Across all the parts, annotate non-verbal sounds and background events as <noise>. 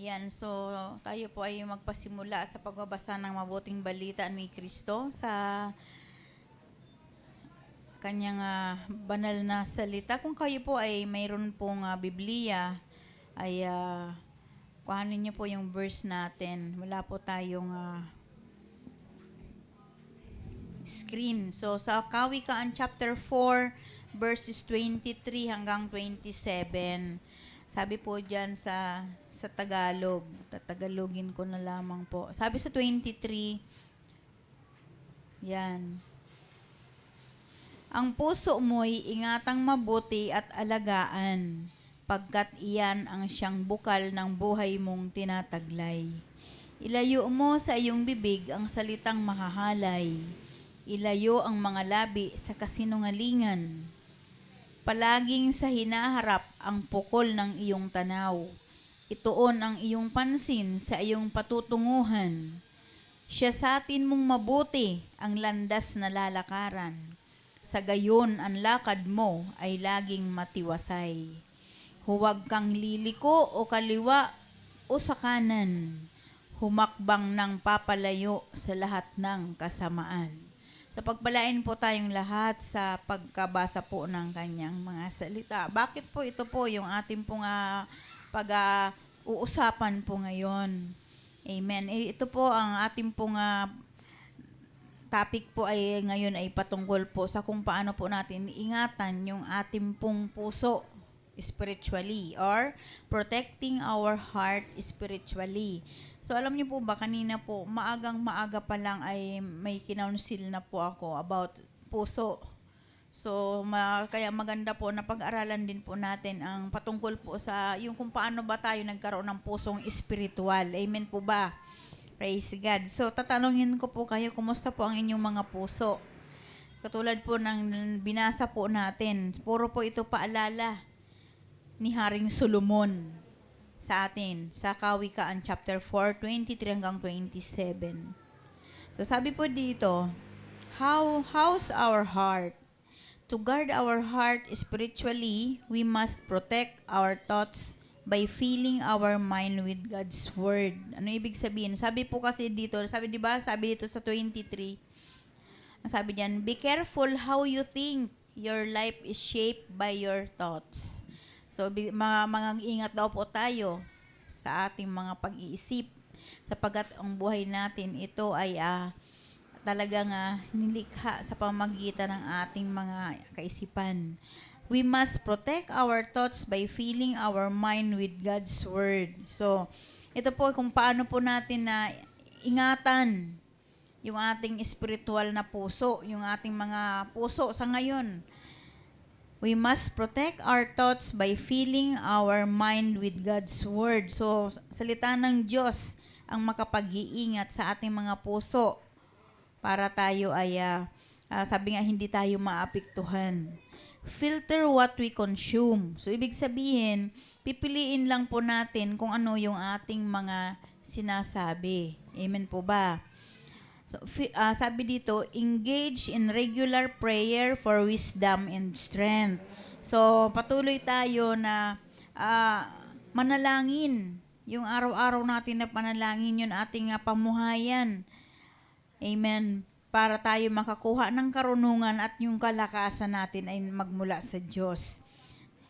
Ayan, so tayo po ay magpasimula sa pagbabasa ng mabuting balita ni Kristo sa kanyang ah, banal na salita. Kung kayo po ay mayroon pong ah, Biblia, ay uh, kuhanin niyo po yung verse natin. Wala po tayong ah, screen. So sa Kawikaan chapter 4 verses 23 hanggang 27. Sabi po diyan sa sa Tagalog. Tatagalogin ko na lamang po. Sabi sa 23 Yan. Ang puso mo'y ingatang mabuti at alagaan, pagkat iyan ang siyang bukal ng buhay mong tinataglay. Ilayo mo sa iyong bibig ang salitang mahahalay. Ilayo ang mga labi sa kasinungalingan. Palaging sa hinaharap ang pukol ng iyong tanaw. Ituon ang iyong pansin sa iyong patutunguhan. Siya sa atin mong mabuti ang landas na lalakaran. Sa gayon ang lakad mo ay laging matiwasay. Huwag kang liliko o kaliwa o sa kanan. Humakbang ng papalayo sa lahat ng kasamaan. Sa pagpalain po tayong lahat sa pagkabasa po ng kanyang mga salita. Bakit po ito po yung ating pong ah, pag-uusapan po ngayon? Amen. Eh, ito po ang ating pong ah, topic po ay ngayon ay patungkol po sa kung paano po natin ingatan yung ating pong puso spiritually or protecting our heart spiritually. So alam niyo po ba kanina po maagang maaga pa lang ay may kinounsil na po ako about puso. So ma- kaya maganda po na pag-aralan din po natin ang patungkol po sa yung kung paano ba tayo nagkaroon ng pusong spiritual. Amen po ba? Praise God. So, tatanungin ko po kayo, kumusta po ang inyong mga puso? Katulad po ng binasa po natin, puro po ito paalala ni Haring Solomon sa atin, sa Kawikaan chapter 4, 23 hanggang 27. So, sabi po dito, How, how's our heart? To guard our heart spiritually, we must protect our thoughts by filling our mind with God's word. Ano ibig sabihin? Sabi po kasi dito, sabi 'di ba? Sabi dito sa 23. Ang sabi diyan, be careful how you think. Your life is shaped by your thoughts. So mga mga ingat daw po tayo sa ating mga pag-iisip sapagkat ang buhay natin ito ay ah, talagang ah, nilikha sa pamagitan ng ating mga kaisipan. We must protect our thoughts by filling our mind with God's Word. So, ito po kung paano po natin na ingatan yung ating spiritual na puso, yung ating mga puso sa ngayon. We must protect our thoughts by filling our mind with God's Word. So, salita ng Diyos ang makapag-iingat sa ating mga puso para tayo ay, ah, ah, sabi nga, hindi tayo maapektuhan. Filter what we consume. So, ibig sabihin, pipiliin lang po natin kung ano yung ating mga sinasabi. Amen po ba? So, ah, sabi dito, engage in regular prayer for wisdom and strength. So, patuloy tayo na ah, manalangin. Yung araw-araw natin na panalangin, yun ating ah, pamuhayan. Amen. Para tayo makakuha ng karunungan at yung kalakasan natin ay magmula sa Diyos.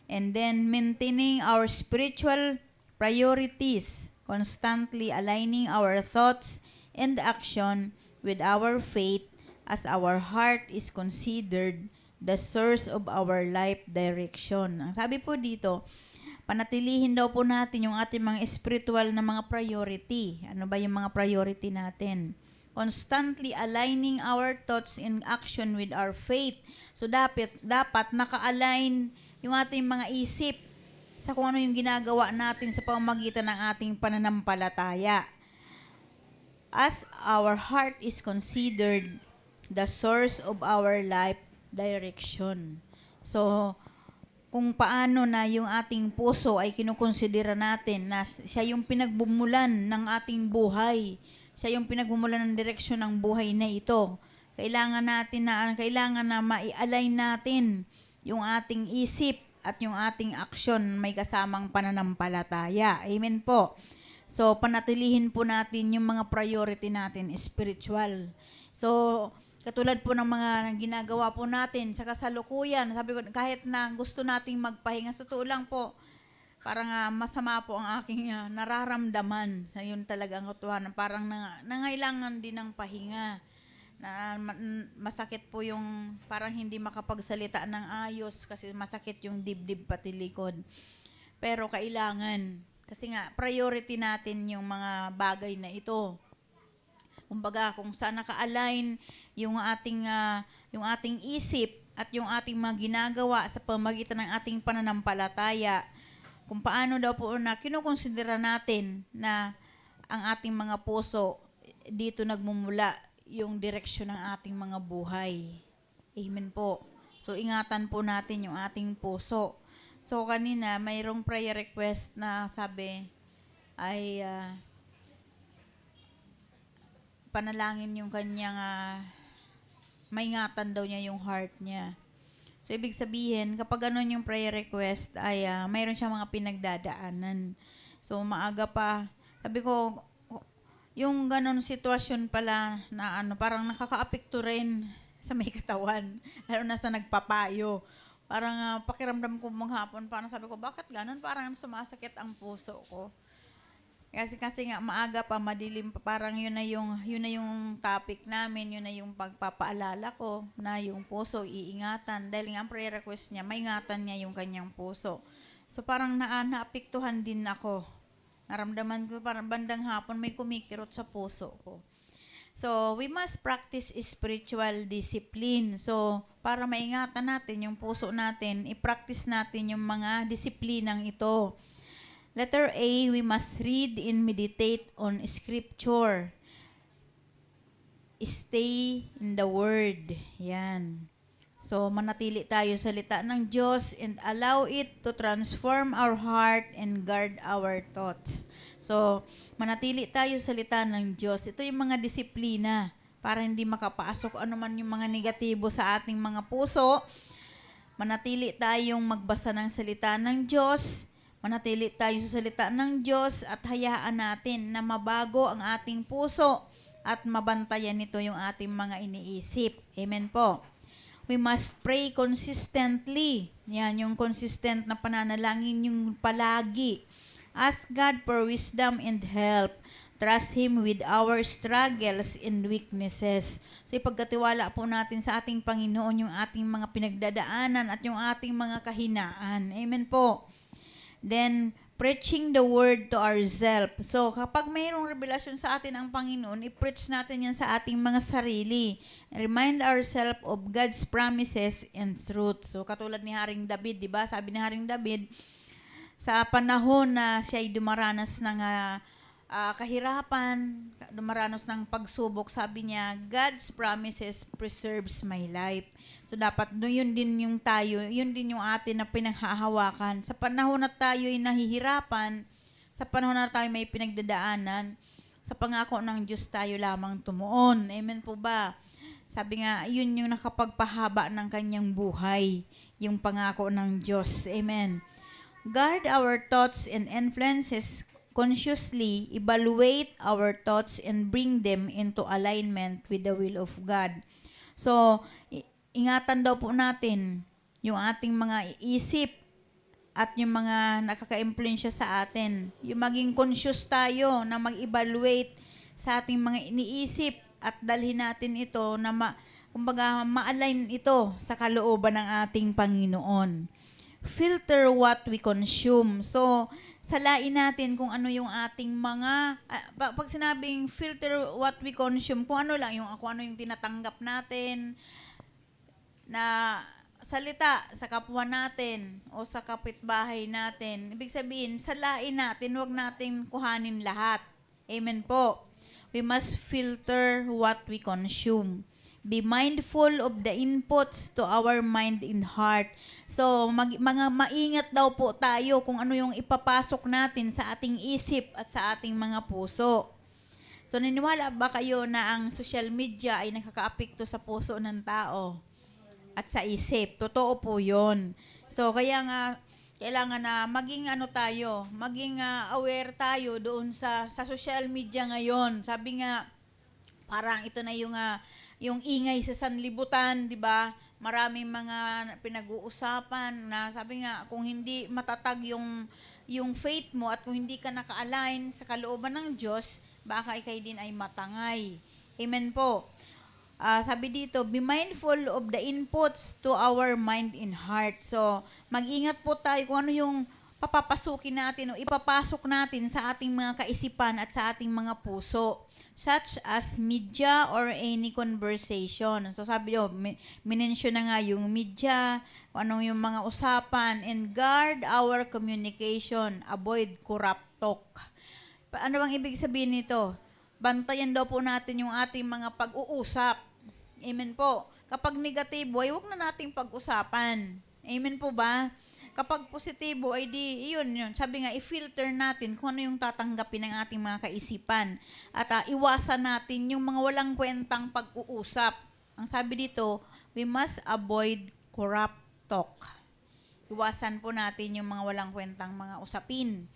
And then, maintaining our spiritual priorities, constantly aligning our thoughts and action with our faith as our heart is considered the source of our life direction. Ang sabi po dito, panatilihin daw po natin yung ating mga spiritual na mga priority. Ano ba yung mga priority natin? Constantly aligning our thoughts in action with our faith. So dapat dapat naka-align yung ating mga isip sa kung ano yung ginagawa natin sa pamamagitan ng ating pananampalataya as our heart is considered the source of our life direction. So, kung paano na yung ating puso ay kinukonsidera natin na siya yung pinagbumulan ng ating buhay. Siya yung pinagbumulan ng direksyon ng buhay na ito. Kailangan natin na kailangan na mai-align natin yung ating isip at yung ating aksyon may kasamang pananampalataya. Amen po. So, panatilihin po natin yung mga priority natin, spiritual. So, katulad po ng mga ginagawa po natin sa kasalukuyan, sabi ko, kahit na gusto nating magpahinga, sa totoo lang po, parang ah, masama po ang aking ah, nararamdaman. Sa yun talaga ang katuhanan. Parang na, nangailangan din ng pahinga. Na, ma- masakit po yung parang hindi makapagsalita ng ayos kasi masakit yung dibdib pati likod. Pero kailangan. Kasi nga, priority natin yung mga bagay na ito. Kumbaga, kung saan naka-align yung ating, ah, yung ating isip at yung ating mga ginagawa sa pamagitan ng ating pananampalataya, kung paano daw po na kinukonsidera natin na ang ating mga puso dito nagmumula yung direksyon ng ating mga buhay. Amen po. So, ingatan po natin yung ating puso. So, kanina, mayroong prayer request na sabi ay ah, panalangin yung kanyang ah, maingatan daw niya yung heart niya. So, ibig sabihin, kapag ganun yung prayer request, ay ah, mayroon siyang mga pinagdadaanan. So, maaga pa. Sabi ko, yung ganun sitwasyon pala na ano, parang nakakaapekto rin sa may katawan. <laughs> Lalo na sa nagpapayo. Parang ah, pakiramdam ko mga hapon, parang sabi ko, bakit ganun? Parang sumasakit ang puso ko. Kasi kasi nga maaga pa madilim pa parang yun na yung yun na yung topic namin, yun na yung pagpapaalala ko na yung puso iingatan dahil nga ang prayer request niya, maingatan niya yung kanyang puso. So parang na naapektuhan din ako. Naramdaman ko parang bandang hapon may kumikirot sa puso ko. So, we must practice spiritual discipline. So, para maingatan natin yung puso natin, i-practice natin yung mga disiplinang ito. Letter A, we must read and meditate on scripture. Stay in the word. Yan. So, manatili tayo sa salita ng Diyos and allow it to transform our heart and guard our thoughts. So, manatili tayo sa salita ng Diyos. Ito yung mga disiplina para hindi makapasok ano man yung mga negatibo sa ating mga puso. Manatili tayong magbasa ng salita ng Diyos. Manatili tayo sa salita ng Diyos at hayaan natin na mabago ang ating puso at mabantayan nito yung ating mga iniisip. Amen po. We must pray consistently. Yan, yung consistent na pananalangin, yung palagi. Ask God for wisdom and help. Trust Him with our struggles and weaknesses. So ipagkatiwala po natin sa ating Panginoon yung ating mga pinagdadaanan at yung ating mga kahinaan. Amen po. Then, preaching the word to ourselves. So, kapag mayroong revelasyon sa atin ang Panginoon, i-preach natin yan sa ating mga sarili. Remind ourselves of God's promises and truth. So, katulad ni Haring David, di ba? Sabi ni Haring David, sa panahon na siya ay dumaranas ng ah, ah, kahirapan, dumaranas ng pagsubok, sabi niya, God's promises preserves my life. So dapat no, yun din yung tayo, yun din yung atin na pinanghahawakan. Sa panahon na tayo ay nahihirapan, sa panahon na tayo may pinagdadaanan, sa pangako ng Diyos tayo lamang tumuon. Amen po ba? Sabi nga, yun yung nakapagpahaba ng kanyang buhay, yung pangako ng Diyos. Amen. Guard our thoughts and influences consciously, evaluate our thoughts and bring them into alignment with the will of God. So, ingatan daw po natin yung ating mga isip at yung mga nakaka-impluensya sa atin. Yung maging conscious tayo na mag-evaluate sa ating mga iniisip at dalhin natin ito na ma, kumbaga ma-align ito sa kalooban ng ating Panginoon filter what we consume. So, salain natin kung ano yung ating mga, pa- pag sinabing filter what we consume, kung ano lang yung, kung ano yung tinatanggap natin, na salita sa kapwa natin o sa kapitbahay natin. Ibig sabihin, salain natin, huwag natin kuhanin lahat. Amen po. We must filter what we consume. Be mindful of the inputs to our mind and heart. So, mag, mga maingat daw po tayo kung ano yung ipapasok natin sa ating isip at sa ating mga puso. So, niniwala ba kayo na ang social media ay nakakaapekto sa puso ng tao? at sa isip. Totoo po yun. So, kaya nga, kailangan na maging ano tayo, maging ah, aware tayo doon sa sa social media ngayon. Sabi nga parang ito na yung ah, yung ingay sa sanlibutan, 'di ba? Maraming mga pinag-uusapan na sabi nga kung hindi matatag yung yung faith mo at kung hindi ka naka-align sa kalooban ng Diyos, baka ikay din ay matangay. Amen po. Ah, sabi dito, be mindful of the inputs to our mind and heart. So, mag-ingat po tayo kung ano yung papapasukin natin o ipapasok natin sa ating mga kaisipan at sa ating mga puso such as media or any conversation. So sabi niyo, mi- minensyon na nga yung media, anong yung mga usapan, and guard our communication, avoid corrupt talk. Pa- Ano bang ibig sabihin nito? Bantayan daw po natin yung ating mga pag-uusap. Amen po. Kapag negatibo, ay huwag na nating pag-usapan. Amen po ba? Kapag positibo, ay di, yun, yun. Sabi nga, i-filter natin kung ano yung tatanggapin ng ating mga kaisipan. At ah, iwasan natin yung mga walang kwentang pag-uusap. Ang sabi dito, we must avoid corrupt talk. Iwasan po natin yung mga walang kwentang mga usapin.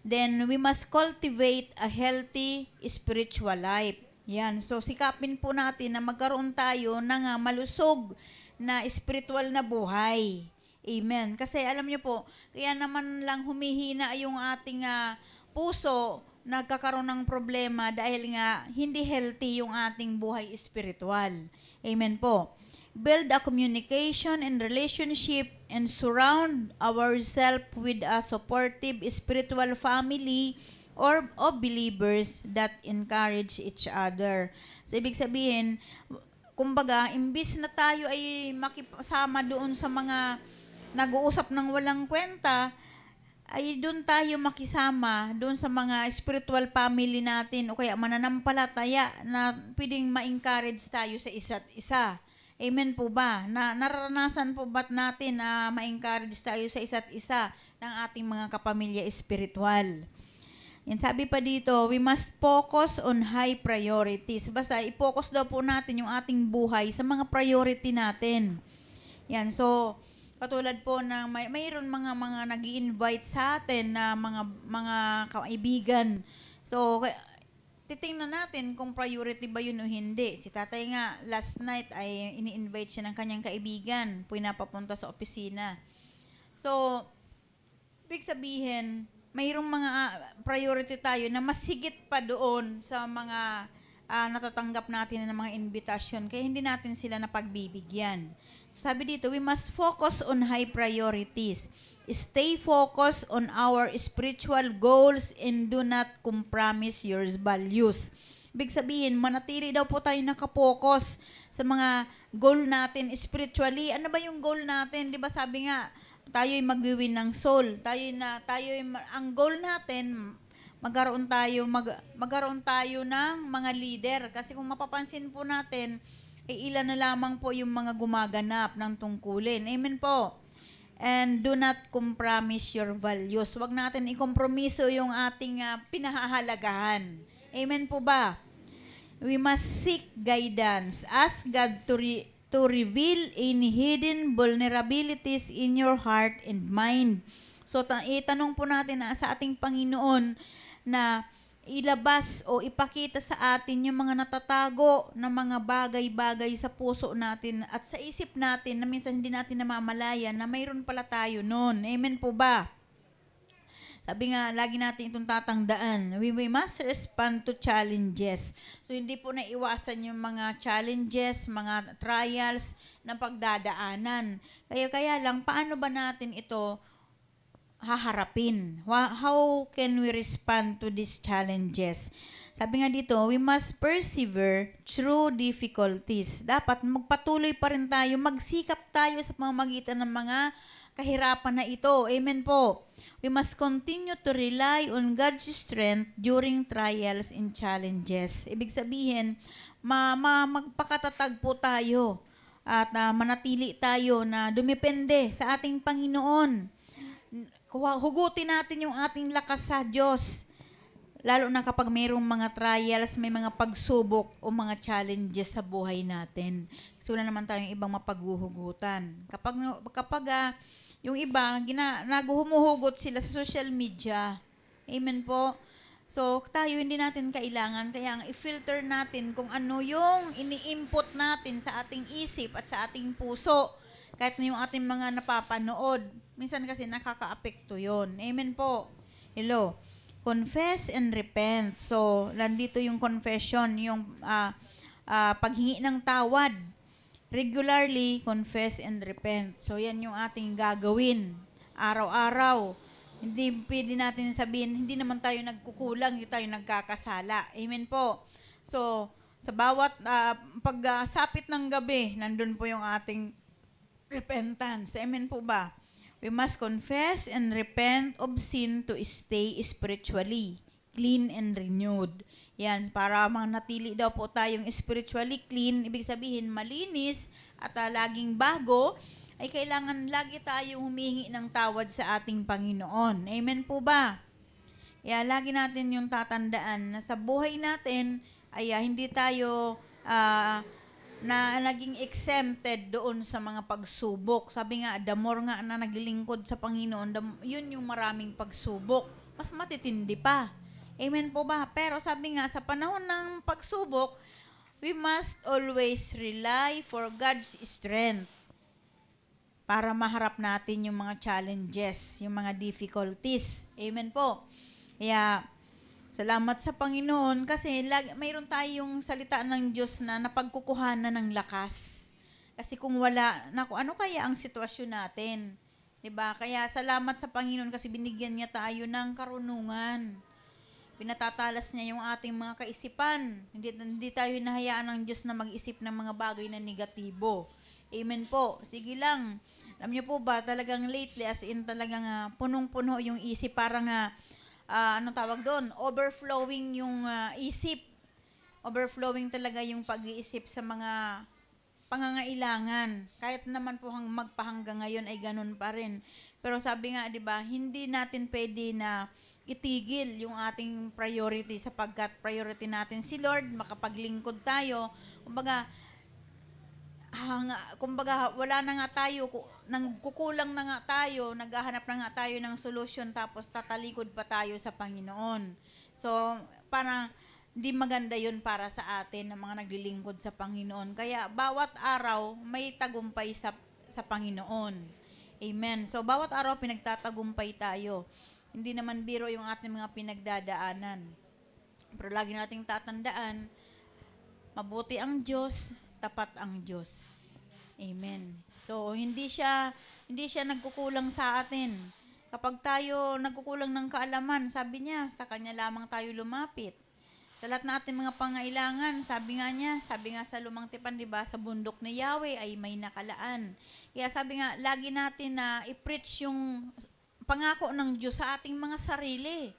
Then, we must cultivate a healthy spiritual life. Yan. So, sikapin po natin na magkaroon tayo ng ah, malusog na spiritual na buhay. Amen. Kasi alam niyo po, kaya naman lang humihina yung ating ah, puso nagkakaroon ng problema dahil nga hindi healthy yung ating buhay spiritual. Amen po. Build a communication and relationship and surround ourselves with a supportive spiritual family or of believers that encourage each other. So, ibig sabihin, kumbaga, imbis na tayo ay makisama doon sa mga nag-uusap ng walang kwenta, ay doon tayo makisama doon sa mga spiritual family natin o kaya mananampalataya na pwedeng ma-encourage tayo sa isa't isa. Amen po ba? Na naranasan po ba't natin na ma-encourage tayo sa isa't isa ng ating mga kapamilya espiritual? Yan, sabi pa dito, we must focus on high priorities. Basta i-focus daw po natin yung ating buhay sa mga priority natin. Yan, so katulad po ng may mayroon mga mga nag invite sa atin na mga mga kaibigan. So titingnan natin kung priority ba yun o hindi. Si tatay nga, last night ay ini-invite siya ng kanyang kaibigan, pinapapunta sa opisina. So, Ibig sabihin, mayroong mga ah, priority tayo na mas higit pa doon sa mga ah, natatanggap natin ng mga invitation kaya hindi natin sila napagbibigyan. Sabi dito, we must focus on high priorities. Stay focused on our spiritual goals and do not compromise your values. Ibig sabihin, manatili daw po tayo nakapokus sa mga goal natin spiritually. Ano ba yung goal natin? 'Di ba sabi nga, tayo'y magwiwin ng soul. Tayo na tayo ang goal natin magkaroon tayo mag, magkaroon tayo ng mga leader kasi kung mapapansin po natin ay ilan na lamang po yung mga gumaganap ng tungkulin. Amen po. And do not compromise your values. Huwag natin ikompromiso yung ating ah, pinahahalagahan. Amen po ba? We must seek guidance. Ask God to, re- to reveal any hidden vulnerabilities in your heart and mind. So, ta- itanong po natin na sa ating Panginoon na ilabas o ipakita sa atin yung mga natatago na mga bagay-bagay sa puso natin at sa isip natin na minsan hindi natin namamalayan na mayroon pala tayo noon. Amen po ba? Sabi nga, lagi natin itong tatandaan. We, we must respond to challenges. So, hindi po naiwasan yung mga challenges, mga trials na pagdadaanan. Kaya, kaya lang, paano ba natin ito haharapin? How can we respond to these challenges? Sabi nga dito, we must persevere through difficulties. Dapat magpatuloy pa rin tayo, magsikap tayo sa pamamagitan ng mga kahirapan na ito. Amen po. We must continue to rely on God's strength during trials and challenges. Ibig sabihin, ma, ma magpakatatag po tayo at ah, manatili tayo na dumepende sa ating Panginoon. Kuha- Hugutin natin yung ating lakas sa Diyos. Lalo na kapag mayroong mga trials, may mga pagsubok o mga challenges sa buhay natin. Kasi wala naman tayong ibang mapaghuhugutan. Kapag, kapag ah, yung iba, gina, naghumuhugot sila sa social media. Amen po. So, tayo hindi natin kailangan. Kaya ang i-filter natin kung ano yung ini-input natin sa ating isip at sa ating puso. Kahit na yung ating mga napapanood. Minsan kasi nakaka-apekto yon Amen po. Hello. Confess and repent. So, nandito yung confession, yung ah, ah, paghingi ng tawad. Regularly, confess and repent. So, yan yung ating gagawin. Araw-araw. Hindi pwede natin sabihin, hindi naman tayo nagkukulang, hindi tayo nagkakasala. Amen po. So, sa bawat ah, pagsapit ng gabi, nandun po yung ating repentance. Amen po ba? We must confess and repent of sin to stay spiritually clean and renewed. Yan, para manatili daw po tayong spiritually clean, ibig sabihin malinis at ah, laging bago, ay kailangan lagi tayong humingi ng tawad sa ating Panginoon. Amen po ba? Kaya lagi natin yung tatandaan na sa buhay natin ay ah, hindi tayo ah, na naging exempted doon sa mga pagsubok. Sabi nga, the more nga na naglilingkod sa Panginoon, the- yun yung maraming pagsubok. Mas matitindi pa. Amen po ba? Pero sabi nga, sa panahon ng pagsubok, we must always rely for God's strength para maharap natin yung mga challenges, yung mga difficulties. Amen po. Kaya, salamat sa Panginoon kasi lag, mayroon tayong salita ng Diyos na napagkukuhanan ng lakas. Kasi kung wala, naku, ano kaya ang sitwasyon natin? 'Di ba? Kaya salamat sa Panginoon kasi binigyan niya tayo ng karunungan. Pinatatalas niya yung ating mga kaisipan. Hindi, hindi tayo nahayaan ng Diyos na mag-isip ng mga bagay na negatibo. Amen po. Sige lang. Alam niyo po ba, talagang lately, as in talagang ah, punong-puno yung isip, parang, uh, ano tawag doon, overflowing yung ah, isip. Overflowing talaga yung pag-iisip sa mga pangangailangan. Kahit naman po hang magpahanggang ngayon ay ganun pa rin. Pero sabi nga, 'di ba, hindi natin pwede na itigil yung ating priority sapagkat priority natin si Lord, makapaglingkod tayo. Kumbaga, hanga, kumbaga wala na nga tayo, nang kukulang na nga tayo, naghahanap na nga tayo ng solusyon tapos tatalikod pa tayo sa Panginoon. So, parang hindi maganda yun para sa atin na mga naglilingkod sa Panginoon. Kaya bawat araw may tagumpay sa, sa Panginoon. Amen. So, bawat araw pinagtatagumpay tayo. Hindi naman biro yung ating mga pinagdadaanan. Pero lagi nating tatandaan, mabuti ang Diyos, tapat ang Diyos. Amen. So, hindi siya hindi siya nagkukulang sa atin. Kapag tayo nagkukulang ng kaalaman, sabi niya, sa kanya lamang tayo lumapit. Sa lahat ng ating mga pangailangan, sabi nga niya, sabi nga sa lumang tipan, di ba, sa bundok ni Yahweh ay may nakalaan. Kaya sabi nga, lagi natin na i-preach yung pangako ng Diyos sa ating mga sarili.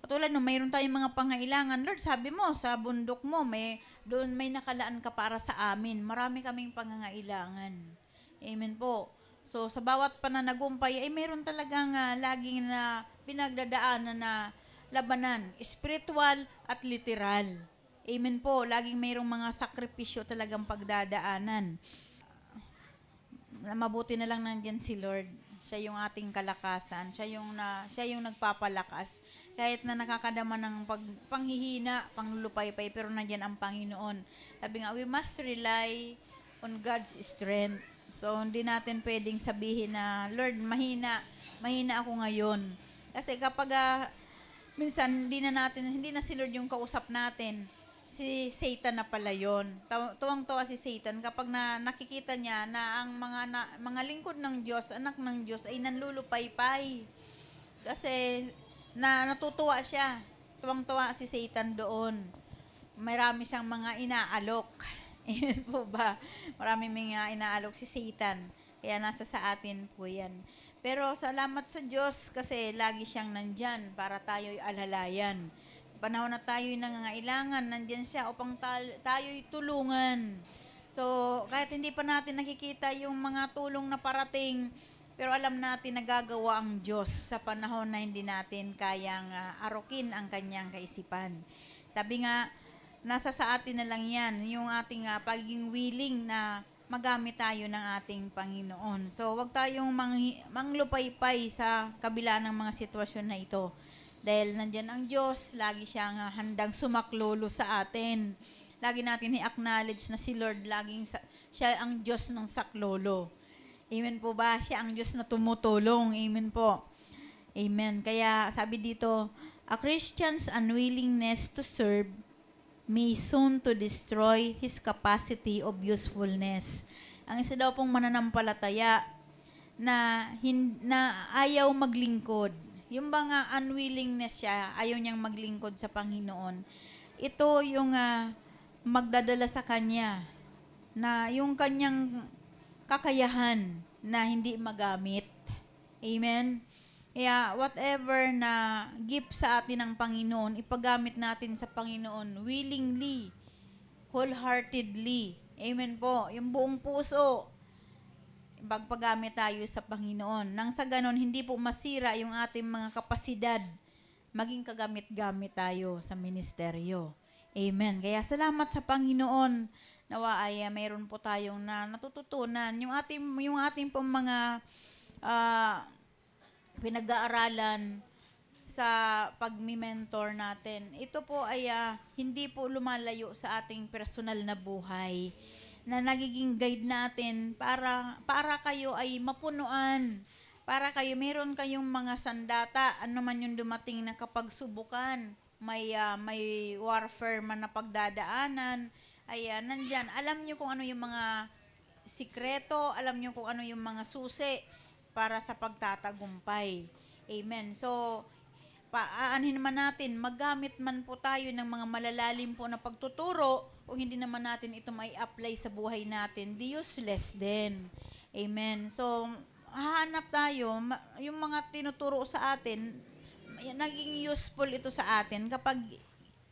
Katulad no, mayroon tayong mga pangailangan. Lord, sabi mo, sa bundok mo, may, doon may nakalaan ka para sa amin. Marami kaming pangangailangan. Amen po. So, sa bawat pananagumpay, ay mayroon talagang ah, laging na pinagdadaanan na labanan, spiritual at literal. Amen po. Laging mayroong mga sakripisyo talagang pagdadaanan. Na Mabuti na lang nandyan si Lord. Siya yung ating kalakasan. Siya yung, na, siya yung nagpapalakas. Kahit na nakakadama ng pag, panghihina, panglulupaypay, pero nandyan ang Panginoon. Sabi nga, we must rely on God's strength. So, hindi natin pwedeng sabihin na, Lord, mahina, mahina ako ngayon. Kasi kapag ah, minsan hindi na natin, hindi na si Lord yung kausap natin, si Satan na pala. Taw- Tuwang-tuwa si Satan kapag na nakikita niya na ang mga na- mga lingkod ng Diyos, anak ng Diyos ay nanlulupaypay. Kasi na natutuwa siya. Tuwang-tuwa si Satan doon. Marami siyang mga inaalok. Amen <laughs> po ba? Marami mga inaalok si Satan. Kaya nasa sa atin po yan. Pero salamat sa Diyos kasi lagi siyang nandyan para tayo'y alalayan. Panahon na tayo'y nangangailangan, nandyan siya upang tayo'y tulungan. So, kahit hindi pa natin nakikita yung mga tulong na parating, pero alam natin nagagawa ang Diyos sa panahon na hindi natin kayang ah, arukin ang kanyang kaisipan. Sabi nga, nasa sa atin na lang yan, yung ating ah, pagiging willing na magamit tayo ng ating Panginoon. So, wag tayong manghi- manglupaypay sa kabila ng mga sitwasyon na ito. Dahil nandyan ang Diyos, lagi siyang ah, handang sumaklolo sa atin. Lagi natin i-acknowledge na si Lord, laging sa- siya ang Diyos ng saklolo. Amen po ba? Siya ang Diyos na tumutulong. Amen po. Amen. Kaya sabi dito, a Christian's unwillingness to serve may soon to destroy his capacity of usefulness. Ang isa daw pong mananampalataya na, hin- na ayaw maglingkod. Yung mga unwillingness siya, ayaw niyang maglingkod sa Panginoon. Ito yung ah, magdadala sa kanya na yung kanyang kakayahan na hindi magamit. Amen? Kaya whatever na gift sa atin ng Panginoon, ipagamit natin sa Panginoon willingly, wholeheartedly. Amen po. Yung buong puso, pagpagamit tayo sa Panginoon. Nang sa ganon, hindi po masira yung ating mga kapasidad. Maging kagamit-gamit tayo sa ministeryo. Amen. Kaya salamat sa Panginoon. Nawa ay uh, mayroon po tayong na natututunan. Yung ating, yung ating pong mga ah, pinag-aaralan sa pagmi-mentor natin. Ito po ay ah, hindi po lumalayo sa ating personal na buhay na nagiging guide natin para para kayo ay mapunuan. Para kayo meron kayong mga sandata, ano man yung dumating na kapag subukan, may ah, may warfare man na pagdadaanan, ay ah, nandyan. Alam niyo kung ano yung mga sikreto, alam niyo kung ano yung mga susi para sa pagtatagumpay. Amen. So, paaanin man natin, magamit man po tayo ng mga malalalim po na pagtuturo, kung hindi naman natin ito may apply sa buhay natin, di useless din. Amen. So, hahanap tayo, yung mga tinuturo sa atin, naging useful ito sa atin kapag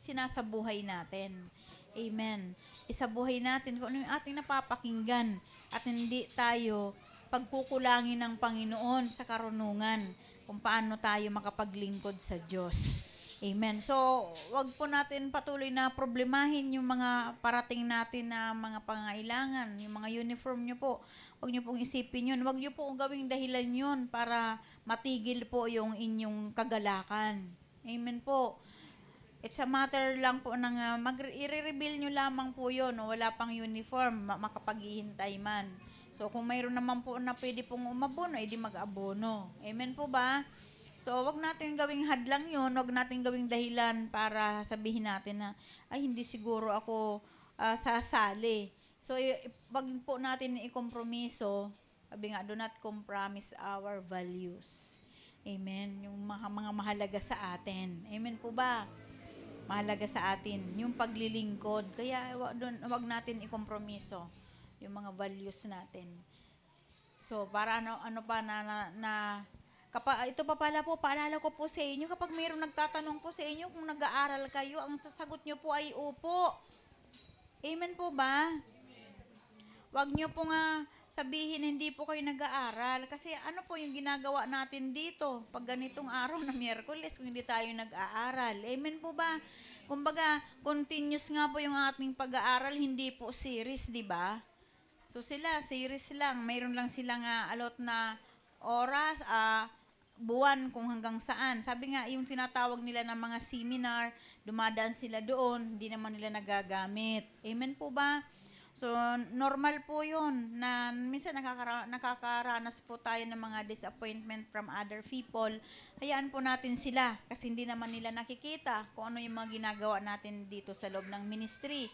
sinasabuhay natin. Amen. Isabuhay natin kung ano yung ating napapakinggan at hindi tayo pagkukulangin ng Panginoon sa karunungan kung paano tayo makapaglingkod sa Diyos. Amen. So, wag po natin patuloy na problemahin yung mga parating natin na mga pangailangan, yung mga uniform nyo po. Huwag nyo pong isipin yun. Huwag nyo po gawing dahilan yun para matigil po yung inyong kagalakan. Amen po. It's a matter lang po ng uh, mag i-reveal nyo lamang po yun. No? Wala pang uniform, ma- makapaghihintay man. So, kung mayroon naman po na pwede pong umabono, edi mag-abono. Amen po ba? So, wag natin gawing hadlang yun, wag natin gawing dahilan para sabihin natin na, ay, hindi siguro ako ah, sasali. So, wag po natin ikompromiso, sabi nga, do not compromise our values. Amen. Yung mga, mga mahalaga sa atin. Amen po ba? Mahalaga sa atin. Yung paglilingkod. Kaya wag, wag natin ikompromiso yung mga values natin. So, para ano, ano pa na, na, na kapa, ito pa pala po, paalala ko po sa inyo, kapag mayroong nagtatanong po sa inyo kung nag-aaral kayo, ang sagot nyo po ay upo. Amen po ba? Huwag nyo po nga sabihin hindi po kayo nag-aaral. Kasi ano po yung ginagawa natin dito pag ganitong araw na Miyerkules kung hindi tayo nag-aaral. Amen po ba? Kumbaga, continuous nga po yung ating pag-aaral, hindi po series, di ba? So sila, series lang. Mayroon lang silang uh, alot na oras, ah, buwan kung hanggang saan. Sabi nga, yung tinatawag nila ng mga seminar, dumadaan sila doon, hindi naman nila nagagamit. Amen po ba? So, normal po yun na minsan nakakara- nakakaranas po tayo ng mga disappointment from other people. Hayaan po natin sila kasi hindi naman nila nakikita kung ano yung mga ginagawa natin dito sa loob ng ministry.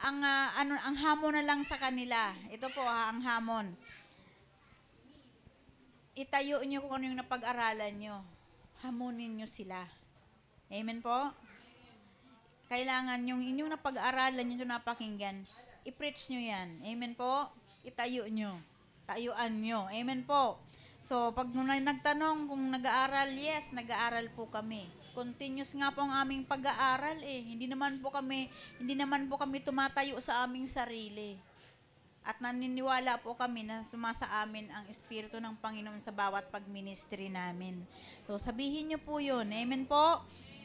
Ang, ah, ano, ang hamon na lang sa kanila, ito po ah, ang hamon. Itayo nyo kung ano yung napag-aralan nyo. Hamunin nyo sila. Amen po? kailangan yung inyong napag-aralan, yung napakinggan, i-preach nyo yan. Amen po? Itayo nyo. Tayuan nyo. Amen po? So, pag nagtanong kung nag-aaral, yes, nag-aaral po kami. Continuous nga po ang aming pag-aaral eh. Hindi naman po kami, hindi naman po kami tumatayo sa aming sarili. At naniniwala po kami na sumasa amin ang Espiritu ng Panginoon sa bawat pagministry namin. So, sabihin nyo po yun. Amen po?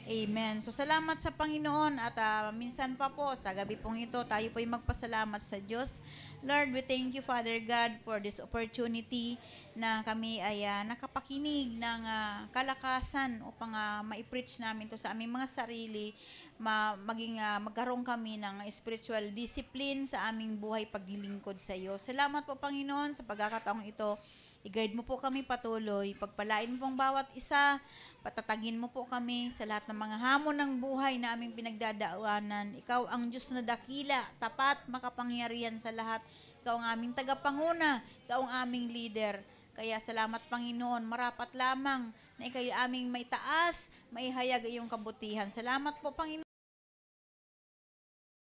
Amen. So salamat sa Panginoon at ah, minsan pa po sa gabi pong ito tayo po ay magpasalamat sa Diyos. Lord, we thank you Father God for this opportunity na kami ay ah, nakapakinig ng ah, kalakasan upang ah, ma-preach namin to sa aming mga sarili, ma- maging ah, magkaroon kami ng spiritual discipline sa aming buhay paglilingkod sa iyo. Salamat po Panginoon sa pagkakataong ito. I-guide mo po kami patuloy. Pagpalain mo pong bawat isa. Patatagin mo po kami sa lahat ng mga hamon ng buhay na aming pinagdadaanan. Ikaw ang Diyos na dakila, tapat, makapangyarihan sa lahat. Ikaw ang aming tagapanguna. Ikaw ang aming leader. Kaya salamat Panginoon, marapat lamang na ikaw aming maitaas, maihayag iyong kabutihan. Salamat po Panginoon.